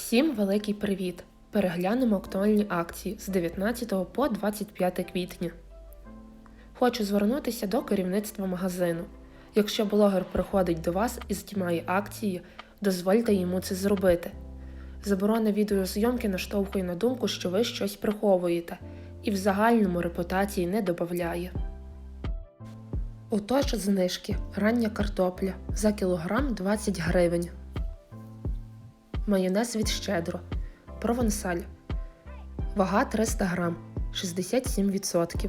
Всім великий привіт! Переглянемо актуальні акції з 19 по 25 квітня. Хочу звернутися до керівництва магазину. Якщо блогер приходить до вас і знімає акції, дозвольте йому це зробити. Заборона відеозйомки наштовхує на думку, що ви щось приховуєте, і в загальному репутації не додає. Отож знижки. Рання картопля за кілограм 20 гривень. Майонез від щедро. Провансаль. Вага 300 грам. 67%.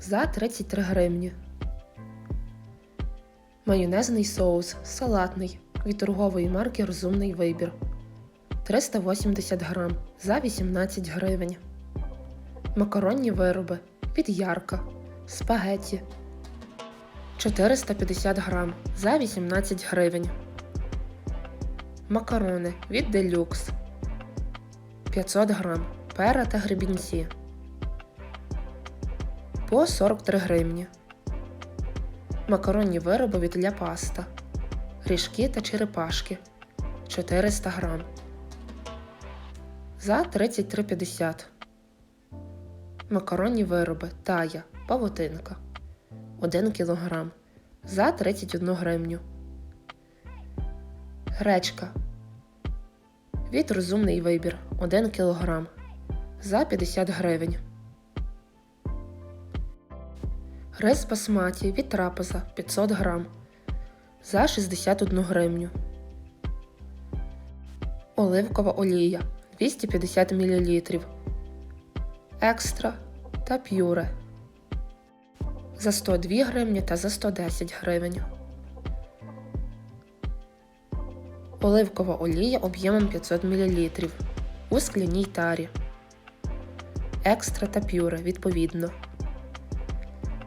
За 33 гривні. Майонезний соус. Салатний. Від торгової марки Розумний вибір. 380 грам. За 18 гривень. Макаронні вироби. Від Ярка. Спагетті. 450 грам. За 18 гривень. Макарони від Делюкс 500 грам. Пера та гребінці по 43 гривні. Макаронні вироби від Ля Паста. Ріжки та черепашки 400 грам. За 33,50. Макаронні вироби Тая Павутинка 1 кг за 31 гривню. Гречка. Від розумний вибір 1 кг за 50 гривень. Рис басматі від трапеза 500 грам за 61 гривню. Оливкова олія 250 мл. Екстра та п'юре за 102 гривні та за 110 гривень. Оливкова олія об'ємом 500 мл у скляній тарі. Екстра та пюре відповідно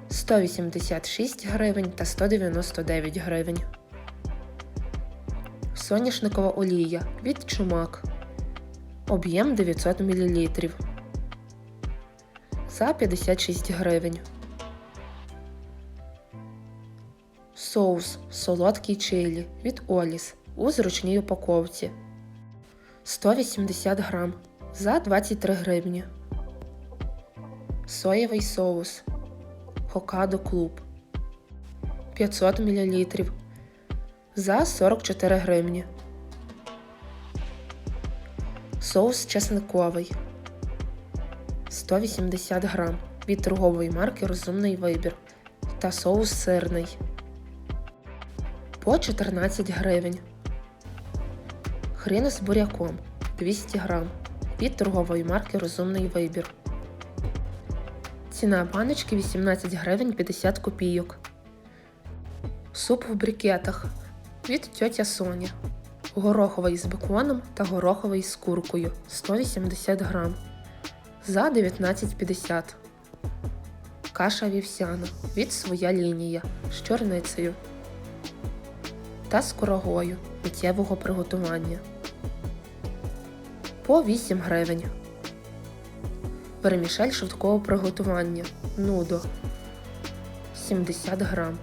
186 гривень та 199 гривень. Соняшникова олія від чумак. Об'єм 900 мл за 56 гривень. Соус солодкий чилі від Оліс у зручній упаковці 180 грам за 23 гривні. Соєвий соус Хокадо Клуб 500 мл за 44 гривні. Соус чесниковий 180 грам від торгової марки Розумний вибір та соус сирний по 14 гривень. Хрін з буряком 200 грам від торгової марки Розумний вибір. Ціна баночки 18 гривень 50 копійок. Суп в брикетах від тьотя Соня. Гороховий з беконом та гороховий з куркою 180 грам за 19,50. Каша вівсяна від своя лінія з чорницею та з курагою миттєвого приготування по 8 гривень. Вермішель швидкого приготування нудо 70 грам.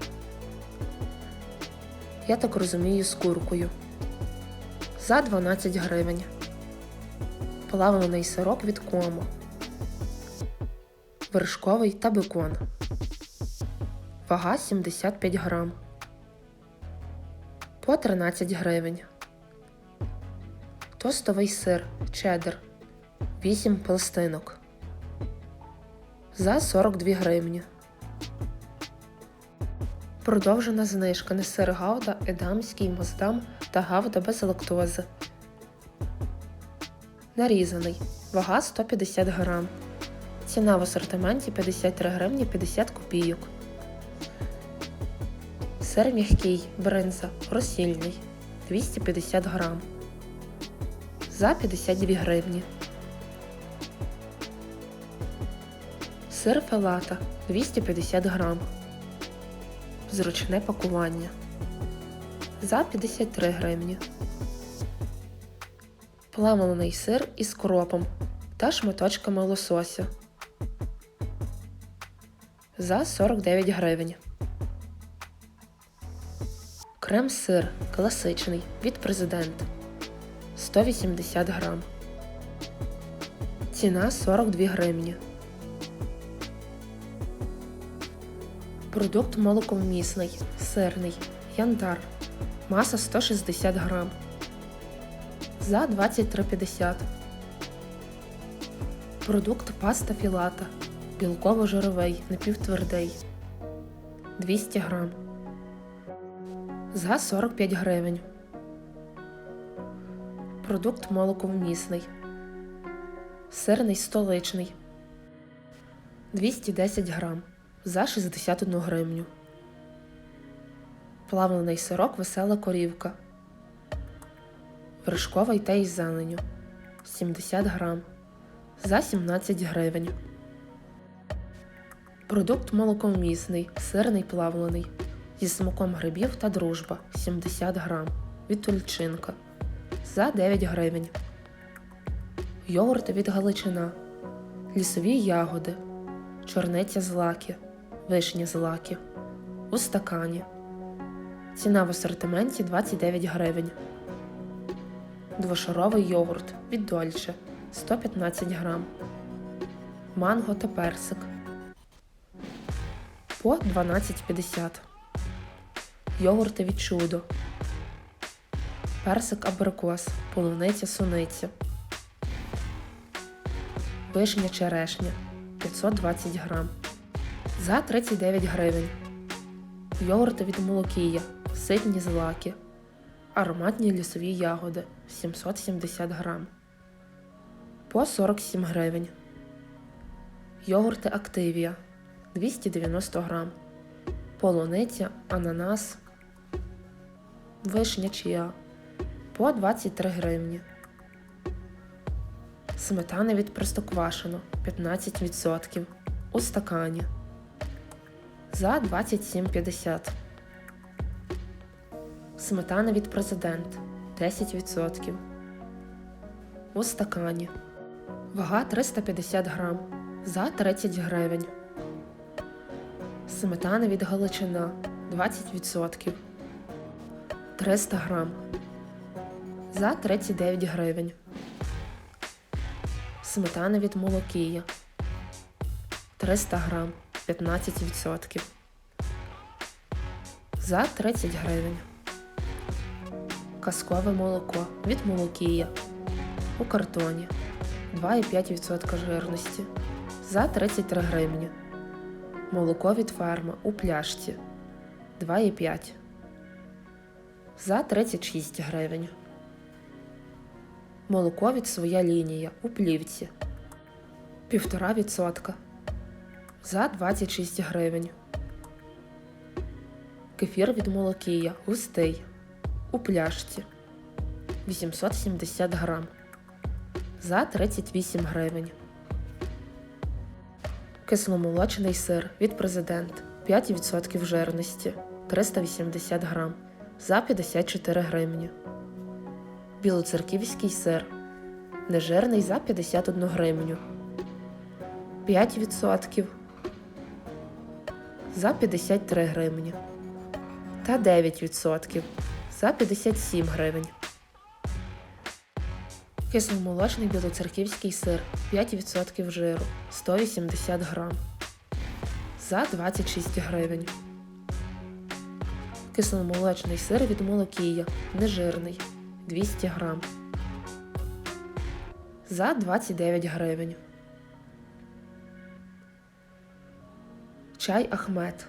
Я так розумію з куркою за 12 гривень. Плавлений сирок від кому. Вершковий та бекон. Вага 75 грам. По 13 гривень. Тостовий сир чеддер 8 пластинок. За 42 гривні. Продовжена знижка на сир гауда, едамський, моздам та гауда без лактози. Нарізаний. Вага 150 грам. Ціна в асортименті 53 гривні 50 копійок. Сир м'який, бринза, розсільний 250 грам. За 52 гривні. Сир фелата 250 грам. Зручне пакування. За 53 гривні. Плавлений сир із кропом та шматочками лосося. За 49 гривень. Крем-сир класичний від президента 180 грам. Ціна 42 гривні. Продукт молоковмісний, сирний, янтар. Маса 160 грам. За 23,50. Продукт паста філата. Білково-жировий, напівтвердий. 200 грам. За 45 гривень. Продукт молоковмісний. Сирний столичний. 210 грам. За 61 гривню. Плавлений сирок весела корівка. Вершковий та із зеленню. 70 грам. За 17 гривень. Продукт молокомісний, сирний плавлений. Зі смаком грибів та дружба 70 грам. Від тульчинка. За 9 гривень. Йогурт від Галичина. Лісові ягоди. Чорниця з лаки. Вишня з лаки. У стакані. Ціна в асортименті 29 гривень. Двошаровий йогурт від Дольче 115 грам. Манго та персик по 12,50. Йогурти від чудо. Персик абрикос, полуниця суниця. Вишня черешня 520 грам. За 39 гривень. Йогурти від молокія, ситні злаки. Ароматні лісові ягоди 770 грам. По 47 гривень. Йогурти Активія 290 грам. Полуниця, ананас, вишня чия по 23 гривні. Сметана від Простоквашино 15% у стакані за 27,50. Сметана від Президент 10% у стакані. Вага 350 грам за 30 гривень. Сметана від Галичина 20%. 300 грам за 39 гривень. Сметана від Молокія 300 грам 15%. За 30 гривень. Казкове молоко від Молокія у картоні 2,5% жирності за 33 гривні. Молоко від ферма у пляшці 2,5 за 36 гривень. Молоко від своя лінія у плівці. 1,5% за 26 гривень. Кефір від молокія густий. У пляшці. 870 грам. За 38 гривень. Кисломолочний сир від президент. 5% жирності. 380 грам. За 54 гривні. Білоцерківський сир нежирний за 51 гривню. 5% за 53 гривні. Та 9% за 57 гривень. Кисломолочний білоцерківський сир 5% жиру 180 грам за 26 гривень. Кисломолочний сир від молокія нежирний 200 грам за 29 гривень. Чай Ахмет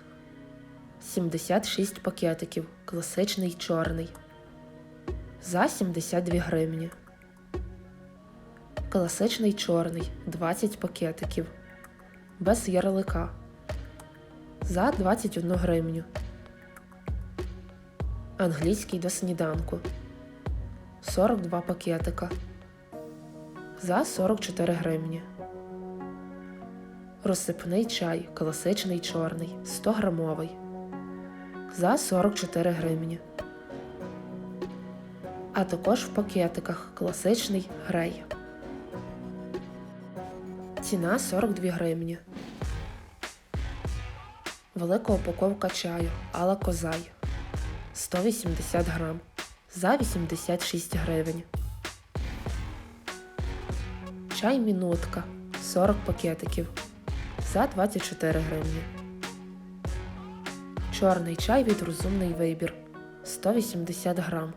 76 пакетиків. Класичний чорний за 72 гривні. Класичний чорний 20 пакетиків. Без ярлика. За 21 гривню. Англійський до сніданку. 42 пакетика. За 44 гривні. Розсипний чай. Класичний чорний. 100 грамовий. За 44 гривні. А також в пакетиках класичний грей. Ціна 42 гривні. Велика упаковка чаю Алла Козай 180 грам за 86 гривень. Чай мінутка 40 пакетиків за 24 гривні. Чорний чай від розумний вибір 180 грам.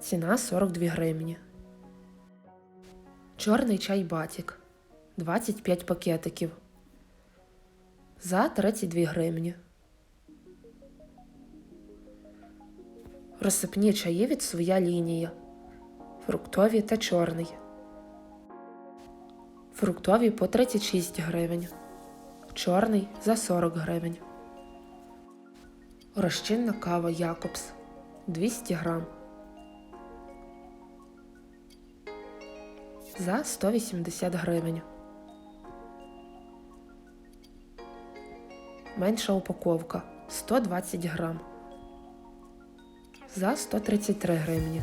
Ціна 42 гривні. Чорний чай батік 25 пакетиків за 32 гривні. Розсипні чаї від своя лінія. Фруктові та чорний. Фруктові по 36 гривень. Чорний за 40 гривень. Розчинна кава Якобс 200 грам. За 180 гривень. Менша упаковка 120 грам. За 133 гривні.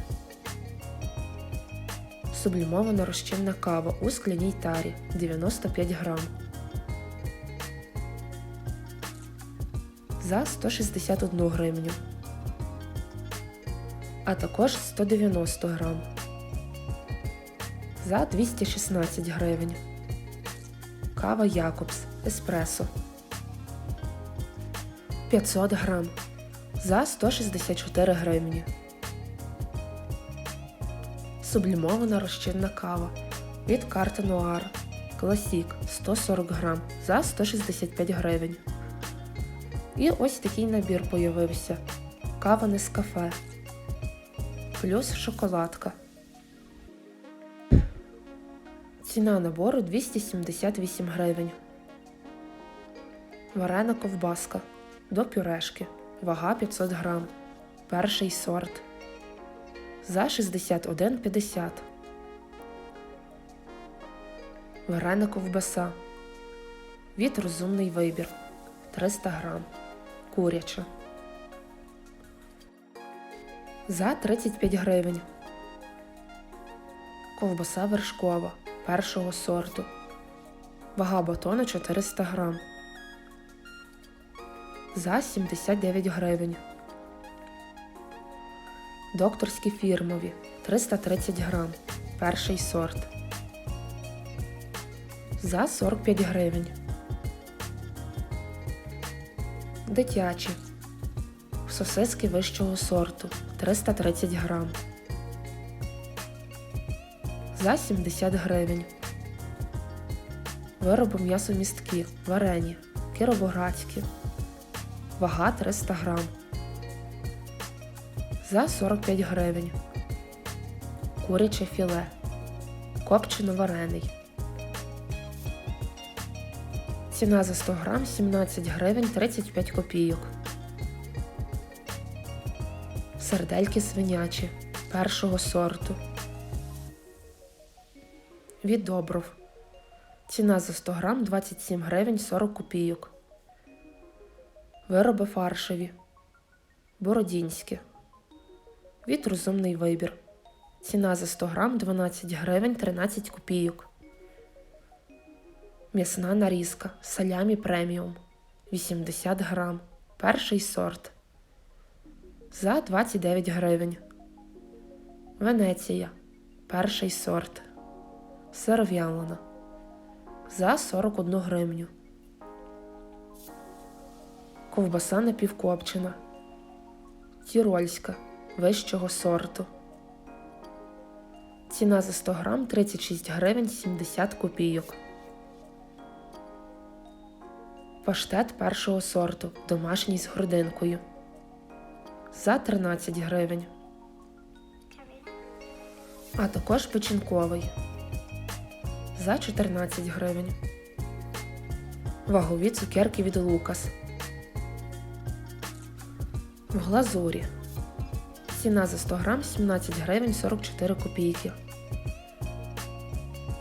Сублімована розчинна кава у скляній тарі 95 грам. За 161 гривню. А також 190 грам. За 216 гривень. Кава Якобс Еспресо 500 грам за 164 гривні. Сублімована розчинна кава від карти Нуар Класік 140 грам за 165 гривень. І ось такий набір появився. Кава Нескафе. Плюс шоколадка. Ціна набору 278 гривень. Варена ковбаска до пюрешки. Вага 500 грам. Перший сорт. За 61,50. Варена ковбаса. Від розумний вибір. 300 грам. Куряча. За 35 гривень. Ковбаса вершкова першого сорту. Вага батона 400 грам. За 79 гривень. Докторські фірмові 330 грам. Перший сорт. За 45 гривень. Дитячі. Сосиски вищого сорту 330 грам. За 70 гривень. Вироби м'ясомістки, варені, кіровоградські. Вага 300 грам. За 45 гривень. Куряче філе. Копчено варений. Ціна за 100 грам 17 гривень 35 копійок. Сардельки свинячі першого сорту. Від Добров. Ціна за 100 грам 27 гривень 40 копійок. Вироби фаршеві. Бородінські. Від розумний вибір. Ціна за 100 грам 12 гривень 13 копійок. М'ясна нарізка. Салямі преміум. 80 грам. Перший сорт. За 29 гривень. Венеція. Перший сорт. Сиров'ялина. За 41 гривню. Ковбаса напівкопчена. Тірольська вищого сорту. Ціна за 100 грам 36 гривень 70 копійок. Паштет першого сорту. Домашній з грудинкою. За 13 гривень. А також печінковий. За 14 гривень. Вагові цукерки від Лукас. В глазурі. Ціна за 100 грам 17 гривень 44 копійки.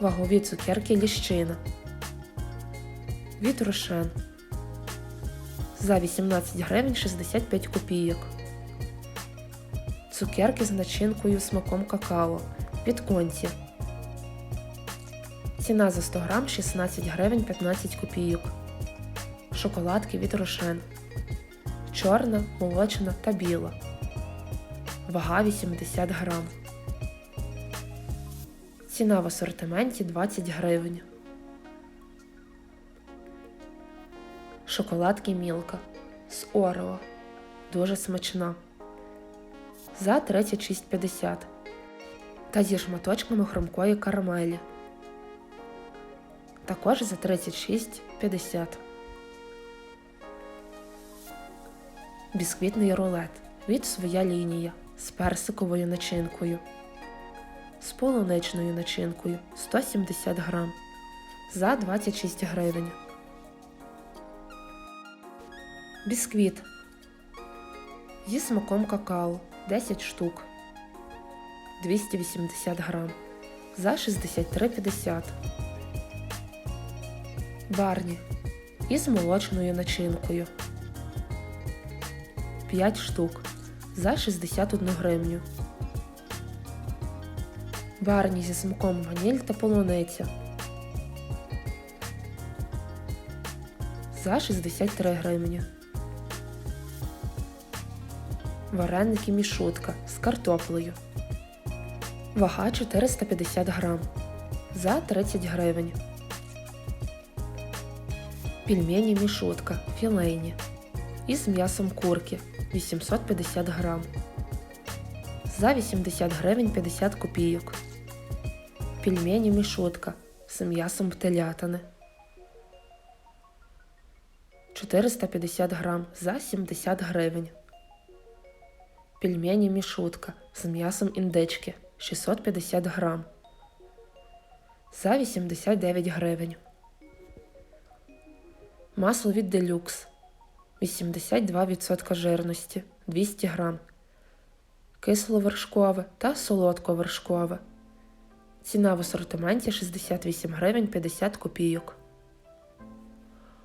Вагові цукерки ліщина. Від Рошен. За 18 гривень 65 копійок. Цукерки з начинкою смаком какао. Від конці. Ціна за 100 грам 16 гривень 15 копійок. Шоколадки від Рошен. Чорна, молочна та біла. Вага 80 грам. Ціна в асортименті 20 гривень. Шоколадки Мілка з Орео. Дуже смачна. За 36,50. Та зі шматочками хромкої карамелі. Також за 36,50. Бісквітний рулет від своя лінія з персиковою начинкою. З полуничною начинкою 170 грам за 26 гривень. Бісквіт зі смаком какао 10 штук 280 грам за 63,50. Барні із молочною начинкою 5 штук за 61 гривню. Барні зі смаком ваніль та полуниця за 63 гривні. Вареники мішутка з картоплею. Вага 450 грам за 30 гривень. Пельмені мішутка філейні із м'ясом курки 850 грам. За 80 гривень 50 копійок. Пельмені мішутка з м'ясом телятини. 450 грам за 70 гривень. Пельмені мішутка з м'ясом індички 650 грам. За 89 гривень. Масло від делюкс 82% жирності 200 грам. Кисловершкове та солодковершкове. Ціна в асортименті 68 гривень 50 копійок.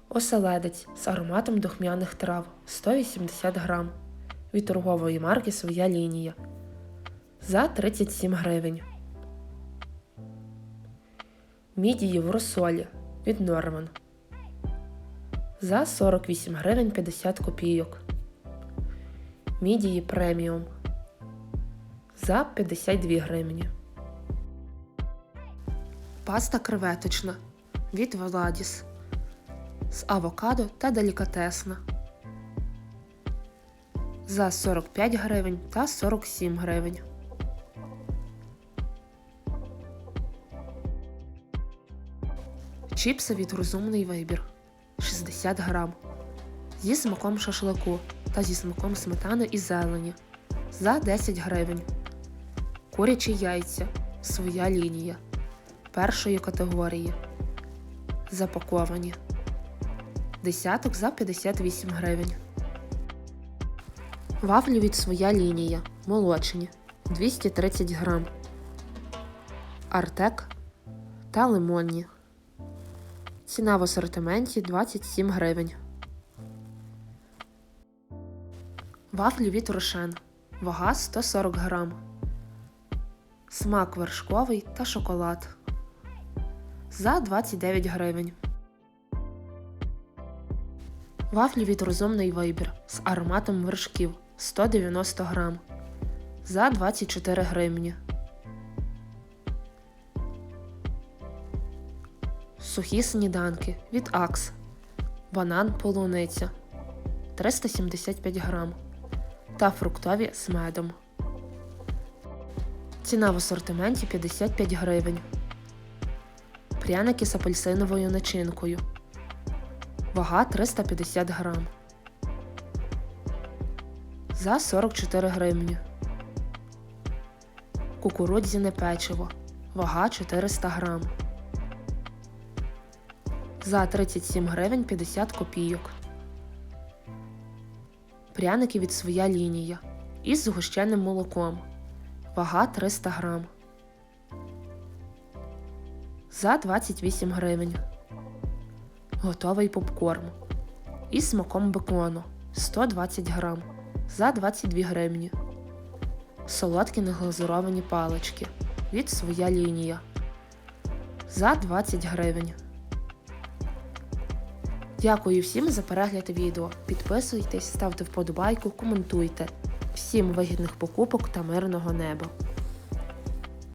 Оселедець з ароматом духмяних трав 180 грам. Від торгової марки Своя лінія. За 37 гривень. Мідії в розсолі від Норман. За 48 гривень 50 копійок. Мідії преміум. За 52 гривні. Паста креветочна від Владіс з авокадо та делікатесна за 45 гривень та 47 гривень. Чіпси від розумний вибір 60 грам. Зі смаком шашлику та зі смаком сметани і зелені за 10 гривень. Курячі яйця. Своя лінія першої категорії. Запаковані. Десяток за 58 гривень. Вафлі від своя лінія. Молочні 230 грам. Артек та лимонні. Ціна в асортименті 27 гривень. Вафлі від Рошен. Вага 140 грам. Смак вершковий та шоколад. За 29 гривень. Вафлі від розумний вибір з ароматом вершків 190 грам. За 24 гривні. Сухі сніданки від Акс. Банан полуниця 375 грам. Та фруктові з медом. Ціна в асортименті 55 гривень. Пряники з апельсиновою начинкою. Вага 350 грам. За 44 гривні. Кукурудзяне печиво. Вага 400 грам. За 37 гривень 50 копійок. Пряники від своя лінія. Із згущеним молоком. Вага 300 грам. За 28 гривень. Готовий попкорн. Із смаком бекону 120 грам. За 22 гривні. Солодкі неглазуровані палички. Від своя лінія. За 20 гривень. Дякую всім за перегляд відео. Підписуйтесь, ставте вподобайку, коментуйте. Всім вигідних покупок та мирного неба!